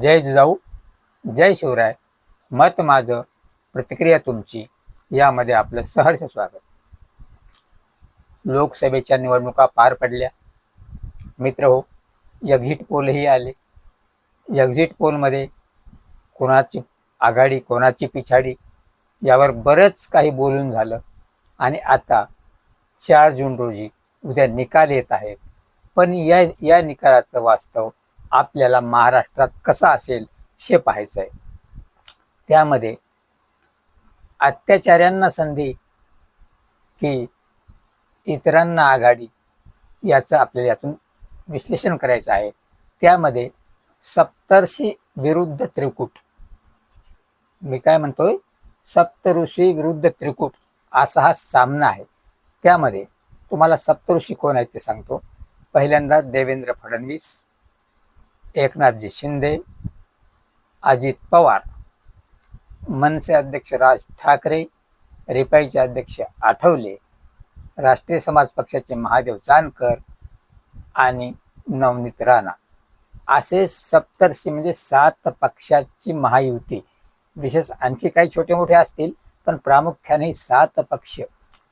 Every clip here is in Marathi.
जय जिजाऊ जय शिवराय. मत माझं प्रतिक्रिया तुमची. यामध्ये आपलं सहर्ष स्वागत. लोकसभेच्या निवडणुका पार पडल्या. मित्र हो एक्झिट पोलही आले. एक्झिट पोलमध्ये कोणाची आघाडी कोणाची पिछाडी यावर बरंच काही बोलून झालं. आणि आता चार जून रोजी उद्या निकाल येत आहेत. पण या या निकालाचं वास्तव आपल्याला महाराष्ट्रात कसा असेल हे पाहायचं आहे त्यामध्ये अत्याचार्यांना संधी की इतरांना आघाडी याचं आपल्याला यातून विश्लेषण करायचं आहे. त्यामध्ये सप्तर्षी विरुद्ध त्रिकूट. मी काय म्हणतोय? सप्तऋषी विरुद्ध त्रिकूट असा हा सामना आहे. त्यामध्ये तुम्हाला सप्तऋषी कोण आहेत ते सांगतो. पहिल्यांदा देवेंद्र फडणवीस एकनाथजी शिंदे अजित पवार मनसे अध्यक्ष राज ठाकरे रिपाईचे अध्यक्ष आठवले राष्ट्रीय समाज पक्षाचे महादेव जानकर आणि नवनीत राणा. असे सप्तर्षी म्हणजे सात पक्षाची महायुती. विशेष आणखी काही छोटे मोठे असतील पण प्रामुख्याने सात पक्ष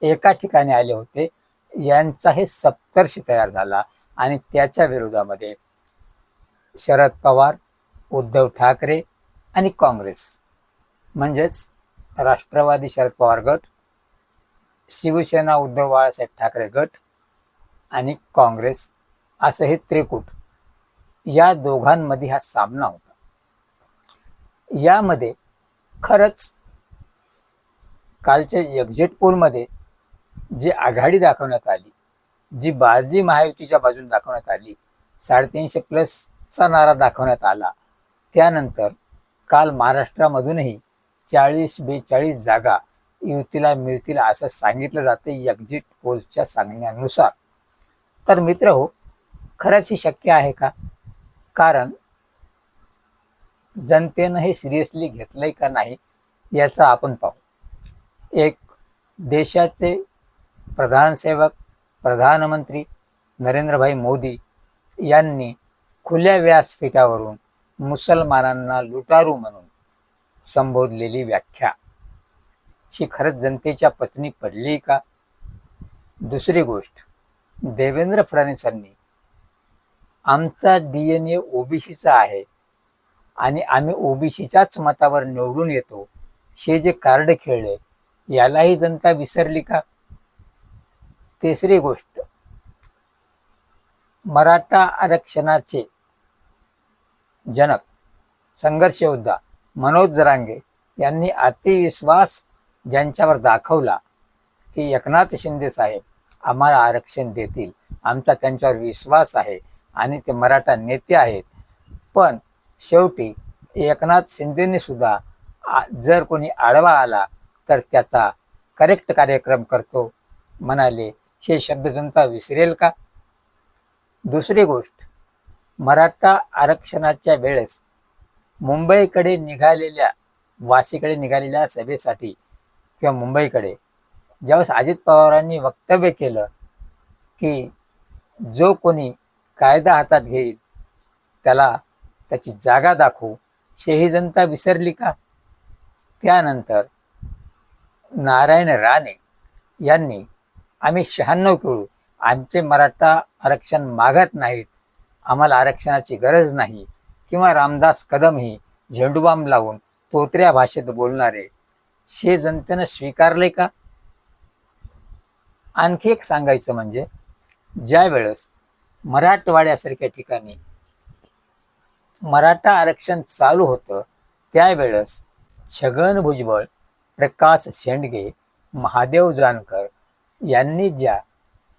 एका ठिकाणी आले होते. यांचा हे सप्तर्षी तयार झाला आणि त्याच्या विरोधामध्ये शरद पवार उद्धव ठाकरे आणि काँग्रेस. म्हणजेच राष्ट्रवादी शरद पवार गट शिवसेना उद्धव बाळासाहेब ठाकरे गट आणि काँग्रेस असं हे त्रिकूट. या दोघांमध्ये हा सामना होता. यामध्ये खरंच कालच्या एक्झिट पोलमध्ये जी आघाडी दाखवण्यात आली जी बाजी महायुतीच्या बाजूने दाखवण्यात आली साडेतीनशे चा नारा दाखवण्यात आला. त्यानंतर काल महाराष्ट्रामधूनही चाळीस बेचाळीस जागा युतीला मिळतील असं सांगितलं जातं एक्झिट पोलच्या सांगण्यानुसार. तर मित्र हो खरंच ही शक्य आहे का? कारण जनतेनं हे सिरियसली घेतलंय का नाही याचा आपण पाहू. एक देशाचे प्रधानसेवक प्रधानमंत्री नरेंद्रभाई मोदी यांनी खुल्या व्यासपीठावरून मुसलमानांना लुटारू म्हणून संबोधलेली व्याख्या. ही खरंच जनतेच्या पत्नी पडली का? दुसरी गोष्ट देवेंद्र फडणवीसांनी आमचा डी एन ए ओबीसीचा आहे आणि आम्ही ओबीसीच्याच मतावर निवडून येतो हे जे कार्ड खेळले यालाही जनता विसरली का? तिसरी गोष्ट मराठा आरक्षणाचे जनक संघर्ष योद्धा मनोज जरांगे यांनी अतिविश्वास ज्यांच्यावर दाखवला की एकनाथ शिंदे साहेब आम्हाला आरक्षण देतील. आमचा त्यांच्यावर विश्वास आहे आणि ते मराठा नेते आहेत. पण शेवटी एकनाथ शिंदेने सुद्धा जर कोणी आडवा आला तर त्याचा करेक्ट कार्यक्रम करतो. म्हणाले हे शब्द जनता विसरेल का? दुसरी गोष्ट मराठा आरक्षणाच्या वेळेस मुंबईकडे निघालेल्या वाशीकडे निघालेल्या सभेसाठी किंवा मुंबईकडे ज्यावेळेस अजित पवारांनी वक्तव्य केलं की जो कोणी कायदा हातात घेईल त्याला त्याची जागा दाखवू. शेही जनता विसरली का? त्यानंतर नारायण राणे यांनी आम्ही शहाण्णव खेळू आमचे मराठा आरक्षण मागत नाहीत. आम्हाला आरक्षणाची गरज नाही. किंवा रामदास कदम ही झेंडूबाम लावून तोत्र्या भाषेत बोलणारे. शे जनतेनं स्वीकारले का? आणखी एक सांगायचं म्हणजे ज्या वेळेस मराठवाड्यासारख्या ठिकाणी मराठा आरक्षण चालू होतं त्यावेळेस छगन भुजबळ प्रकाश शेंडगे महादेव जानकर यांनी ज्या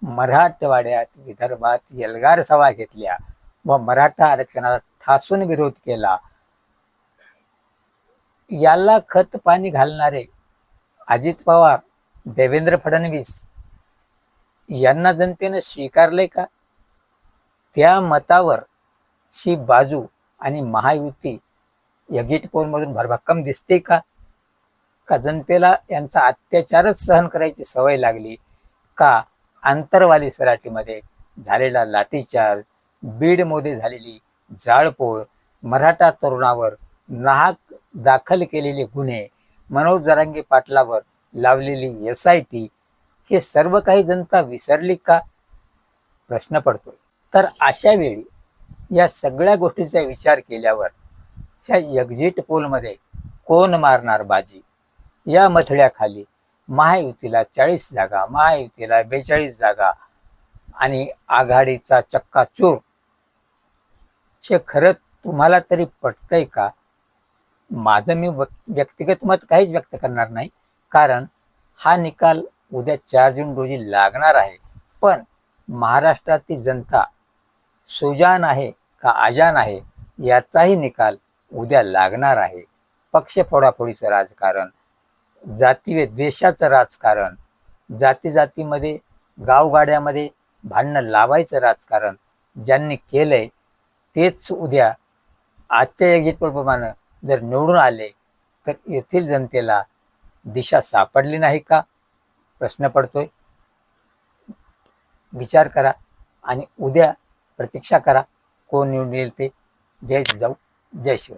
मराठवाड्यात विदर्भात एल्गार सभा घेतल्या व मराठा आरक्षणाला ठासून विरोध केला. याला खत पाणी घालणारे अजित पवार देवेंद्र फडणवीस यांना जनतेनं स्वीकारले का? त्या मतावर शी बाजू आणि महायुती एक्झिट पोलमधून भरभक्कम दिसते का? का जनतेला यांचा अत्याचारच सहन करायची सवय लागली? का आंतरवाली सराटीमध्ये झालेला लाठीचार्ज बीडमध्ये झालेली जाळपोळ मराठा तरुणावर नाहक दाखल केलेले गुन्हे मनोज जरांगे पाटलावर लावलेली एस आय टी हे सर्व काही जनता विसरली का? प्रश्न पडतोय. तर अशा वेळी या सगळ्या गोष्टीचा विचार केल्यावर ह्या एक्झिट पोलमध्ये कोण मारणार बाजी? या मथळ्याखाली महायुतीला चाळीस जागा महायुतीला बेचाळीस जागा आणि आघाडीचा चक्काचूर हे खरं तुम्हाला तरी पटतंय का? माझं मी व्यक्तिगत मत काहीच व्यक्त करणार नाही. कारण हा निकाल उद्या चार जून रोजी लागणार आहे. पण महाराष्ट्रातील जनता सुजान आहे का आजान आहे याचाही निकाल उद्या लागणार आहे. पक्ष फोडाफोडीचं राजकारण जाती द्वेषाचं राजकारण जाती जातीमध्ये गावगाड्यामध्ये भांडणं लावायचं राजकारण ज्यांनी केलंय तेच उद्या आजच्या या गीतप्रमाणे जर निवडून आले तर येथील जनतेला दिशा सापडली नाही का? प्रश्न पडतोय. विचार करा आणि उद्या प्रतीक्षा करा कोण निवडून येईल ते. जय जाऊ जय शिव